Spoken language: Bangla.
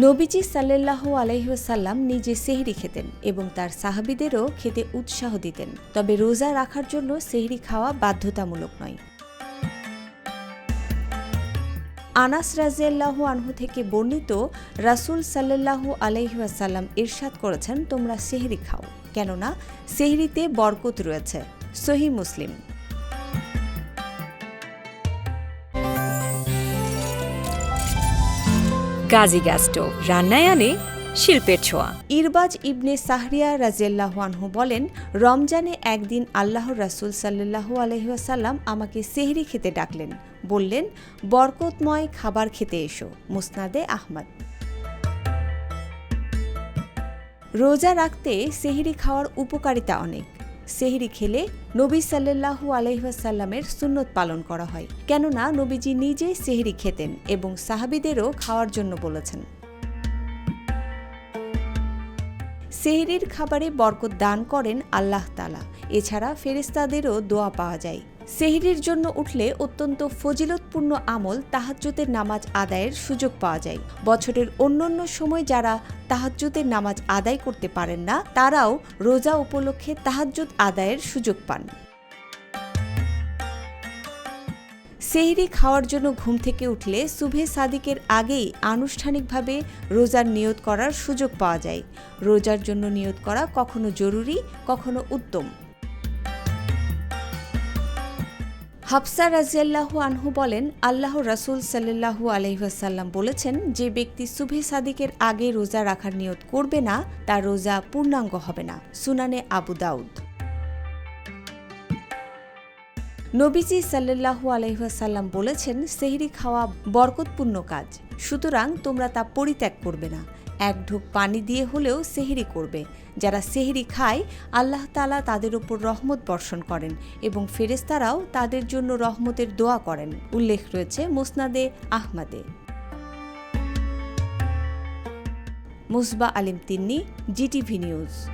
নবীজি সাল্লাহ আলহিহাসাল্লাম নিজে সেহরি খেতেন এবং তার সাহাবিদেরও খেতে উৎসাহ দিতেন। তবে রোজা রাখার জন্য সেহরি খাওয়া বাধ্যতামূলক নয়। আনাস রাজিয়াল্লাহু আনহু থেকে বর্ণিত রাসূল সাল্লাল্লাহু আলাইহাসাল্লাম ইরশাদ করেছেন, তোমরা সেহরি খাও। কেননা, সেহরিতে বরকত রয়েছে। সহি মুসলিম। গাজী গ্যাস স্টোভ রান্নায় আনে শিল্পের ছোঁয়া। ইরবাজ ইবনে সাহরিয়া রাজিয়াল্লাহু আনহু বলেন, রমজানে একদিন আল্লাহর রাসূল সাল্লাল্লাহু আলহিহাসাল্লাম আমাকে সেহরি খেতে ডাকলেন। বললেন, বরকতময় খাবার খেতে এসো, মুসনাদে আহমদ। রোজা রাখতে সেহরি খাওয়ার উপকারিতা অনেক। সেহরি খেলে নবী সাল্লাল্লাহু আলহিহাসাল্লামের সুন্নত পালন করা হয়। কেননা নবীজি নিজেই সেহরি খেতেন এবং সাহাবিদেরও খাওয়ার জন্য বলেছেন। সেহরির খাবারে বরকত দান করেন আল্লাহ তালা এছাড়া ফেরেস্তাদেরও দোয়া পাওয়া যায়। সেহরির জন্য উঠলে অত্যন্ত ফজিলতপূর্ণ আমল তাহাজ্জুদের নামাজ আদায়ের সুযোগ পাওয়া যায়। বছরের অন্যান্য সময় যারা তাহাজ্জুদের নামাজ আদায় করতে পারেন না, তারাও রোজা উপলক্ষে তাহাজ্জুদ আদায়ের সুযোগ পান। সেহরি খাওয়ার জন্য ঘুম থেকে উঠলে সুভে সাদিকের আগেই আনুষ্ঠানিকভাবে রোজার নিয়ত করার সুযোগ পাওয়া যায়। রোজার জন্য নিয়ত করা কখনো জরুরি, কখনো উত্তম। হাফসা রাজিয়াল্লাহু আনহু বলেন আল্লাহ রাসুল সাল্লাহু আলহিহাসাল্লাম বলেছেন, যে ব্যক্তি সুভে সাদিকের আগে রোজা রাখার নিয়ত করবে না, তার রোজা পূর্ণাঙ্গ হবে না। সুনানে আবু দাউদ। নবীজি সাল্লাহু আলহিহাসাল্লাম বলেছেন, সেহরি খাওয়া বরকতপূর্ণ কাজ। সুতরাং তোমরা তা পরিত্যাগ করবে না। এক ঢোক পানি দিয়ে হলেও সেহরি করবে। যারা সেহরি খায়, আল্লাহ তালা তাদের উপর রহমত বর্ষণ করেন এবং ফেরেস্তারাও তাদের জন্য রহমতের দোয়া করেন। উল্লেখ রয়েছে মোসনাদে আহমাদে। Musba Alim Tinni, GTV news.